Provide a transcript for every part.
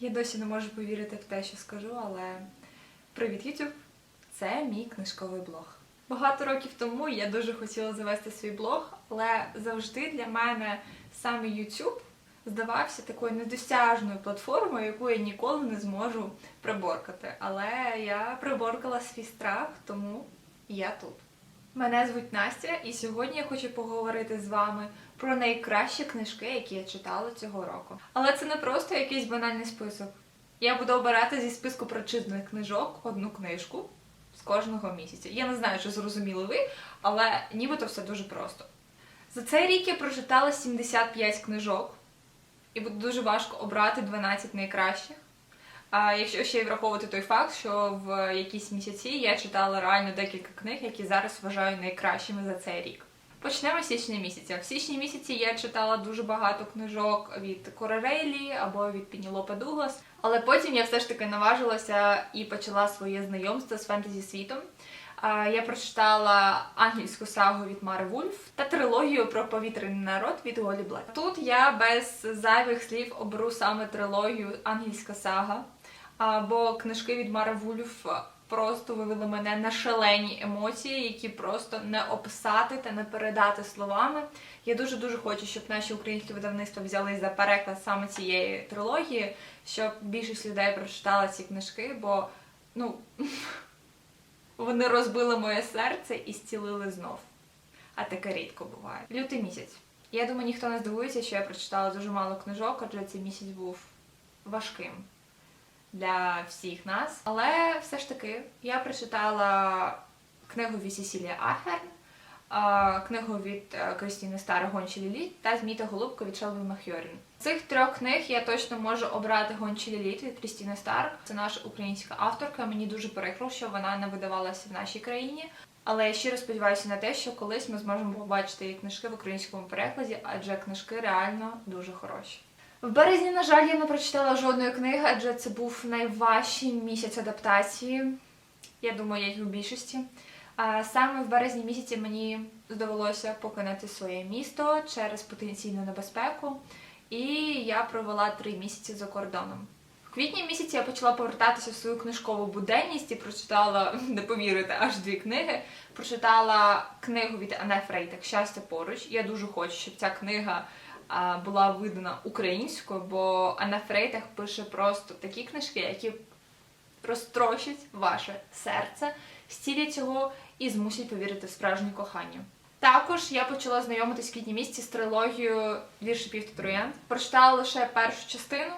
Я досі не можу повірити в те, що скажу, але привіт, YouTube! Це мій книжковий блог. Багато років тому я дуже хотіла завести свій блог, але завжди для мене саме YouTube здавався такою недосяжною платформою, яку я ніколи не зможу приборкати. Але я приборкала свій страх, тому я тут. Мене звуть Настя, і сьогодні я хочу поговорити з вами про найкращі книжки, які я читала цього року. Але це не просто якийсь банальний список. Я буду обирати зі списку прочитаних книжок одну книжку з кожного місяця. Я не знаю, чи зрозуміли ви, але нібито все дуже просто. За цей рік я прочитала 75 книжок, і буде дуже важко обрати 12 найкращих. А якщо ще й враховувати той факт, що в якісь місяці я читала реально декілька книг, які зараз вважаю найкращими за цей рік. Почнемо з січня місяця. В січні місяці я читала дуже багато книжок від Кори Рейлі або від Пінілопа Дуглас, але потім я все ж таки наважилася і почала своє знайомство з фентезі світом. Я прочитала англійську сагу від Мари Вульф та трилогію про повітряний народ від Голі Блек. Тут я без зайвих слів оберу саме трилогію Ангельська сага, бо книжки від Мари Вульф просто вивели мене на шалені емоції, які просто не описати та не передати словами. Я дуже дуже хочу, щоб наші українські видавництва взялись за переклад саме цієї трилогії, щоб більшість людей прочитала ці книжки, бо ну. Вони розбили моє серце і зцілили знов. А таке рідко буває. Лютий місяць. Я думаю, ніхто не здивується, що я прочитала дуже мало книжок, адже цей місяць був важким для всіх нас. Але все ж таки я прочитала книгу від Сесілія Ахерн, книгу від е, Кристіни Стара Гончі Ліліт та Зміта Голубка від Шелві Махьорін. Цих трьох книг я точно можу обрати Гончі Ліліт від Крістіни Старк. Це наша українська авторка. Мені дуже прикро, що вона не видавалася в нашій країні. Але я щиро сподіваюся на те, що колись ми зможемо побачити її книжки в українському перекладі, адже книжки реально дуже хороші. В березні, на жаль, я не прочитала жодної книги, адже це був найважчий місяць адаптації. Я думаю, як і у більшості. Саме в березні місяці мені довелося покинути своє місто через потенційну небезпеку, і я провела три місяці за кордоном. В квітні місяці я почала повертатися в свою книжкову буденність і прочитала, не повірите, аж дві книги. Прочитала книгу від Ане Фрейтак Щастя поруч. Я дуже хочу, щоб ця книга була видана українською, бо Анна Фрейтах пише просто такі книжки, які розтрощать ваше серце, стілять його і змусять повірити в справжнє кохання. Також я почала знайомитись в квітні місяці з трилогією Вірші Пів та Троянд. Прочитала лише першу частину,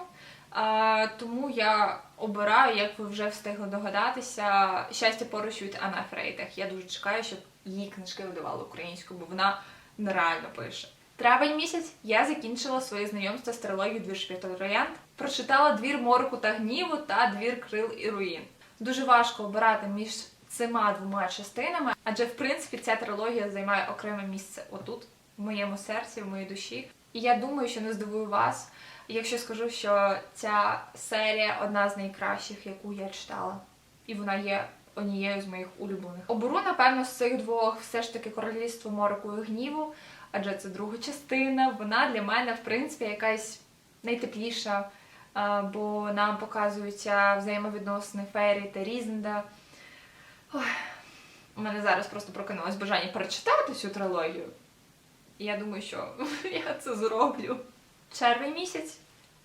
тому я обираю, як ви вже встигли догадатися, щастя поруч від Анна Фрейтах. Я дуже чекаю, щоб її книжки видавали українською, бо вона нереально пише. Травень місяць я закінчила своє знайомство з трилогією Двір Шпіта Троянд. Прочитала двір мороку та гніву та двір крил і руїн. Дуже важко обирати між цими двома частинами, адже в принципі ця трилогія займає окреме місце отут, в моєму серці, в моїй душі. І я думаю, що не здивую вас, якщо скажу, що ця серія одна з найкращих, яку я читала, і вона є однією з моїх улюблених. Оберу, напевно, з цих двох все ж таки королівство мороку і гніву, адже це друга частина. Вона для мене, в принципі, якась найтепліша, бо нам показуються взаємовідносини Фейрі та Різенда. Ой, у мене зараз просто прокинулось бажання перечитати цю трилогію. І я думаю, що я це зроблю. Червень місяць.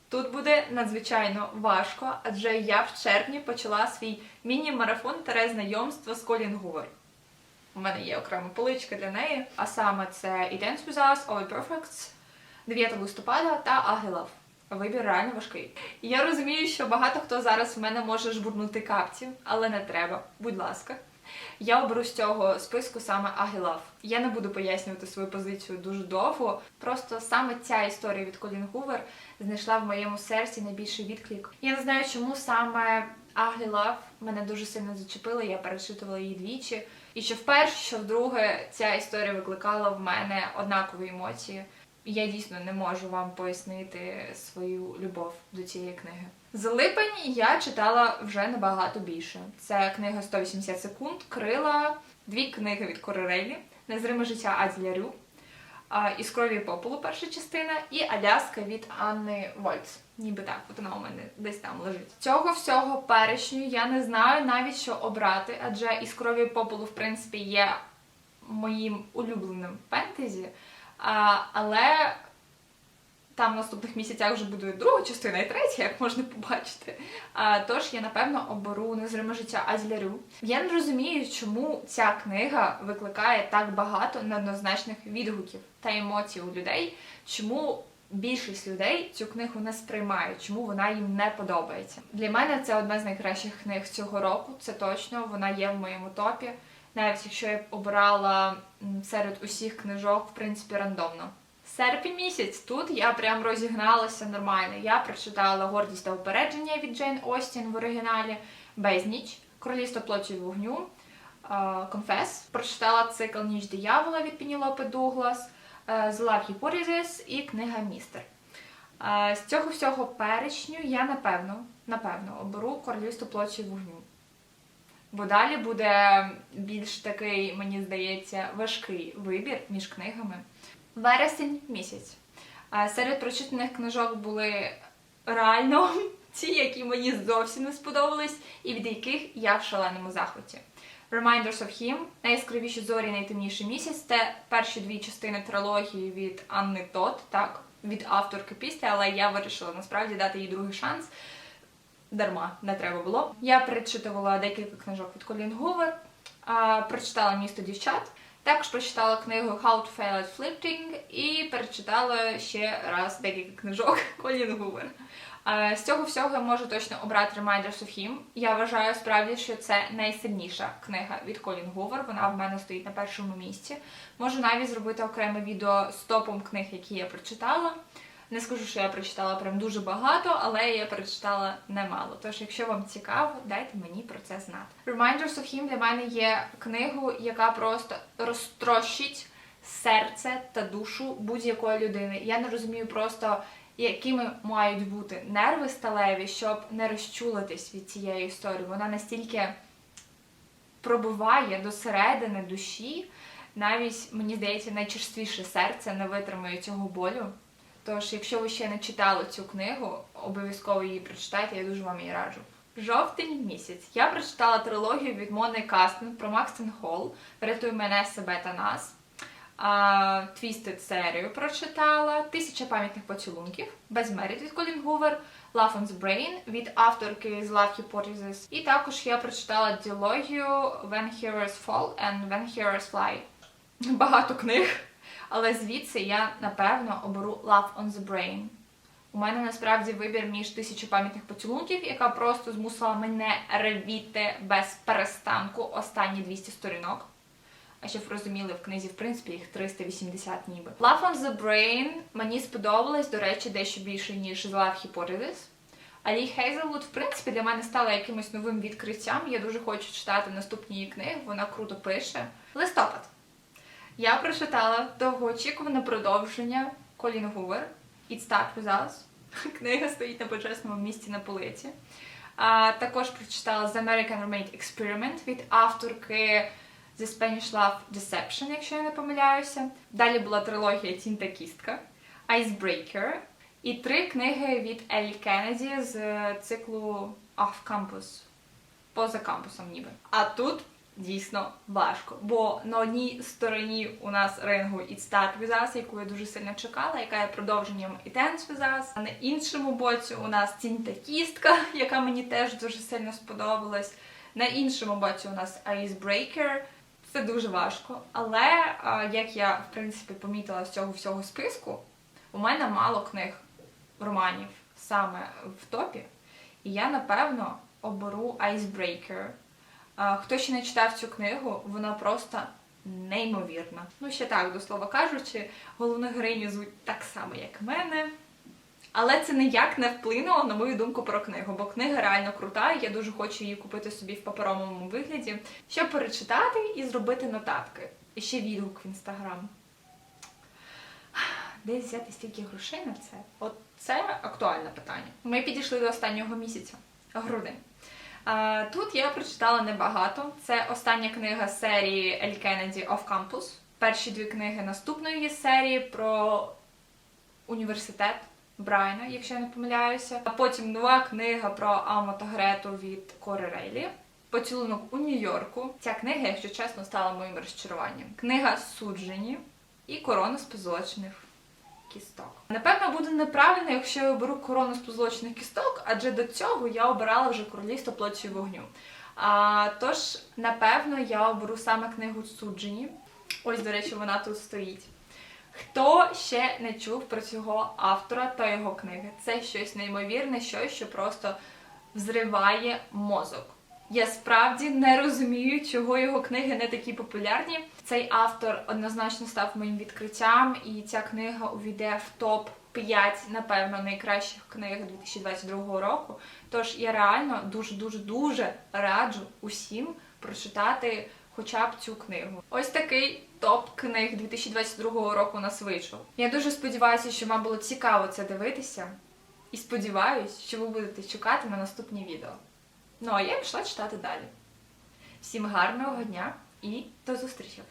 Тут буде надзвичайно важко, адже я в червні почала свій міні-марафон та знайомство з Колін. У мене є окрема поличка для неї, а саме це «It Ends With Us», «All Perfects», 9 листопада та «Агилав». Вибір реально важкий. Я розумію, що багато хто зараз в мене може жбурнути капці, але не треба, будь ласка. Я оберу з цього списку саме Агілав. Я не буду пояснювати свою позицію дуже довго. Просто саме ця історія від Колін Гувер знайшла в моєму серці найбільший відклик. Я не знаю, чому саме Агілав мене дуже сильно зачепила. Я перечитувала її двічі. І що вперше, що вдруге, ця історія викликала в мене однакові емоції. Я дійсно не можу вам пояснити свою любов до цієї книги. За липень я читала вже набагато більше. Це книга 180 секунд, крила, дві книги від Коререлі, Незриме життя Адзля Рю, а, Із крові попелу перша частина, і Аляска від Анни Вольц. Ніби так, от вона у мене десь там лежить. Цього всього перечню я не знаю навіть що обрати, адже із крові попелу, в принципі, є моїм улюбленим фентезі. А, але там в наступних місяцях вже буде друга частина і третя, як можна побачити. А, тож я напевно оберу незриме життя Азілярю. Я не розумію, чому ця книга викликає так багато неоднозначних відгуків та емоцій у людей. Чому більшість людей цю книгу не сприймають, чому вона їм не подобається. Для мене це одна з найкращих книг цього року. Це точно вона є в моєму топі. Навіть якщо я б обрала серед усіх книжок, в принципі, рандомно. Серпень місяць тут я прям розігналася нормально. Я прочитала гордість та упередження від Джейн Остін в оригіналі, Безніч, Королівство плоті вогню, Конфес. Прочитала цикл Ніч диявола від Пенілопи Дуглас, е, Love Hypothesis і книга Містер. Е, З цього всього перечню я напевно, напевно оберу Королівство плоті вогню. Бо далі буде більш такий, мені здається, важкий вибір між книгами. Вересень місяць. Серед прочитаних книжок були реально ті, які мені зовсім не сподобались, і від яких я в шаленому захваті. Reminders of Him, найяскравіші зорі, найтемніший місяць. Це перші дві частини трилогії від Анни Тот, так, від авторки після, але я вирішила насправді дати їй другий шанс. Дарма не треба було. Я перечитувала декілька книжок від Колін Гувер, прочитала місто дівчат. Також прочитала книгу How to Fail at Flipping і перечитала ще раз декілька книжок Колін Гувер. Е, З цього всього я можу точно обрати Reminders of Him. Я вважаю справді, що це найсильніша книга від Колін Гувер. Вона в мене стоїть на першому місці. Можу навіть зробити окреме відео з топом книг, які я прочитала. Не скажу, що я прочитала прям дуже багато, але я прочитала немало. Тож, якщо вам цікаво, дайте мені про це знати. Reminders of Him для мене є книгу, яка просто розтрощить серце та душу будь-якої людини. Я не розумію просто, якими мають бути нерви сталеві, щоб не розчулитись від цієї історії. Вона настільки пробиває до середини душі, навіть мені здається, найчерствіше серце не витримує цього болю. Тож, якщо ви ще не читали цю книгу, обов'язково її прочитайте, я дуже вам її раджу. Жовтень місяць. Я прочитала трилогію від Мони Кастен про Макстен Холл Врятуй мене, себе та нас. Twisted серію прочитала, Тисяча пам'ятних поцілунків, Безмеріт від Колін Гувер, Love on the Brain від авторки з Love Hypothesis. І також я прочитала діалогію When Heroes Fall and When Heroes Fly. Багато книг. Але звідси я напевно оберу Love on the Brain. У мене насправді вибір між тисячу пам'ятних поцілунків, яка просто змусила мене ревіти без перестанку останні 200 сторінок. А щоб розуміли, в книзі, в принципі, їх 380 ніби. Love on the Brain мені сподобалось, до речі, дещо більше, ніж The Love Hypothesis. А Лі Хейзелвуд, в принципі, для мене стала якимось новим відкриттям. Я дуже хочу читати наступні її книги, вона круто пише. Листопад. Я прочитала довгоочікуване продовження Колін Гувер It Start With Us. Книга стоїть на почесному місці на полиці. А, також прочитала The American Roommate Experiment від авторки The Spanish Love Deception, якщо я не помиляюся. Далі була трилогія Тінь та кістка, Icebreaker і три книги від Еллі Кеннеді з е, циклу Off Campus. Поза кампусом ніби. А тут дійсно важко. Бо на одній стороні у нас рингу It Start With Us, яку я дуже сильно чекала, яка є продовженням It Ends With Us. А на іншому боці у нас Тінь та кістка, яка мені теж дуже сильно сподобалась. На іншому боці у нас Icebreaker. Це дуже важко. Але як я в принципі помітила з цього всього списку, у мене мало книг романів саме в топі. І я напевно оберу Icebreaker. Хто ще не читав цю книгу, вона просто неймовірна. Ну, ще так, до слова кажучи, головну героїню звуть так само, як мене. Але це ніяк не вплинуло на мою думку про книгу, бо книга реально крута, і я дуже хочу її купити собі в паперовому вигляді, щоб перечитати і зробити нотатки. І ще відгук в інстаграм. Де взяти стільки грошей на це? От це актуальне питання. Ми підійшли до останнього місяця грудень. Тут я прочитала небагато. Це остання книга серії Ель Кеннеді Off Campus перші дві книги наступної серії про університет Брайана, якщо я не помиляюся. А потім нова книга про Аму та Грету від Кори Рейлі. Поцілунок у Нью-Йорку. Ця книга, якщо чесно, стала моїм розчаруванням. Книга Суджені і Корона з позолочених кісток. Напевно, буде неправильно, якщо я оберу корону з позолочених кісток, адже до цього я обирала вже королівство плоті вогню. А, тож, напевно, я оберу саме книгу Суджені. Ось, до речі, вона тут стоїть. Хто ще не чув про цього автора та його книги? Це щось неймовірне, щось, що просто взриває мозок. Я справді не розумію, чого його книги не такі популярні. Цей автор однозначно став моїм відкриттям, і ця книга увійде в топ 5, напевно, найкращих книг 2022 року. Тож я реально дуже дуже дуже раджу усім прочитати хоча б цю книгу. Ось такий топ книг 2022 року нас вийшов. Я дуже сподіваюся, що вам було цікаво це дивитися. І сподіваюсь, що ви будете чекати на наступні відео. Ну а я пішла читати далі. Всім гарного дня і до зустрічі!